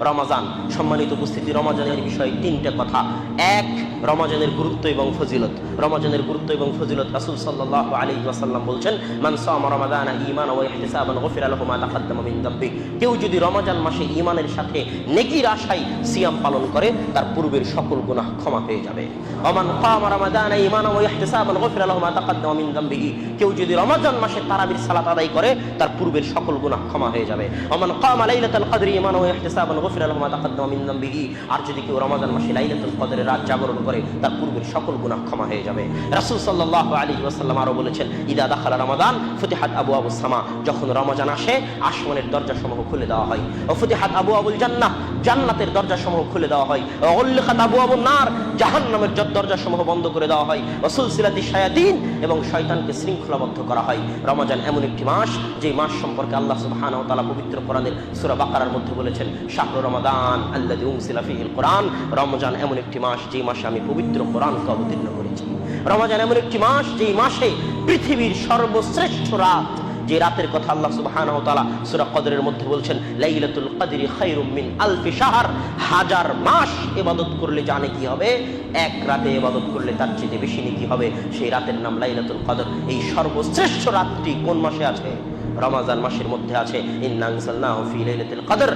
রমাজান। সম্মানিত উপস্থিতি, রমাজানের বিষয়ে তিনটে কথা। এক, রমাজানের গুরুত্ব এবং ফজিলত। রমাজানের গুরুত্ব এবং ফজিলত রাসূল সাল্লাল্লাহু আলাইহি ওয়াসাল্লাম বলছেন, মান সামা রমাদানা ঈমানা ওয়া ইহতিসাবান গুফিরা লাহু মা তাকাদ্দামা মিন কেউ যদি রমাজান মাসে ঈমানের সাথে নেকির আশায় সিয়াম পালন করে, তার পূর্বের সকল গুনাহ ক্ষমা হয়ে যাবে। ওমান কামা রমাদানা ঈমানা ওয়া ইহতিসাবান গুফিরা লাহু মা তাকাদ্দামা মিন কেউ যদি রমাজান মাসে তারাবির সালাত আদায় করে, তার পূর্বের সকল গুনাহ ক্ষমা হয়ে যাবে। ওমান কামা লাইলাতুল কদরি ঈমানা ওয়া ইহতিসাবান আর যদি কেউ রমাজান মাসে লাইলাতুল কদরের রাত জাগরণ করে, তার পূর্বের সকল গুনাহ ক্ষমা হয়ে যাবে। রাসুল সাল্লাহ আলী ওয়াসাল্লাম আরও বলেছেন, ইদা দাখালা রমাদান, ফতেহাত আবু আবু সামা। যখন রমাজান আসে, আসমানের দরজা সমূহ খুলে দেওয়া হয়। ও ফতেহাত আবু আবুল জান্নাহ জান্নাতের দরজা সমূহ খুলে দেওয়া হয়। ও উল্লিখাত আবু নার, জাহান্নামের দরজা সমূহ বন্ধ করে দেওয়া হয়। ও সুলসিলাতি সায়াদিন এবং শয়তানকে শৃঙ্খলাবদ্ধ করা হয়। রমাজান এমন একটি মাস যে মাস সম্পর্কে আল্লাহ সুবহানাহু ওয়া তাআলা পবিত্র কোরআনের সূরা বাকারার মধ্যে বলেছেন, শাহরু রমাদান আল্লাযী উনসিলা ফীহিল কোরআন। রমজান এমন একটি মাস যে মাসে আমি পবিত্র কোরআনকে অবতীর্ণ করেছি। রমাজান এমন একটি মাস, যেই মাসে পৃথিবীর সর্বশ্রেষ্ঠ রাত যে রাতের কথা আল্লাহ সুবাহ সুরা কদরের মধ্যে বলছেন, লাইলাতুল কদরি খায়রুম মিন আলফি শাহর। হাজার মাস এবাদত করলে জানে কি হবে? এক রাতে এবাদত করলে তার চেয়ে বেশি নীতি হবে? সেই রাতের নাম লাইলাতুল কদর। এই সর্বশ্রেষ্ঠ রাতটি কোন মাসে আছে? রমাজান মাসের মধ্যে আছে। ইন্না ফি লাইলাতুল কদর।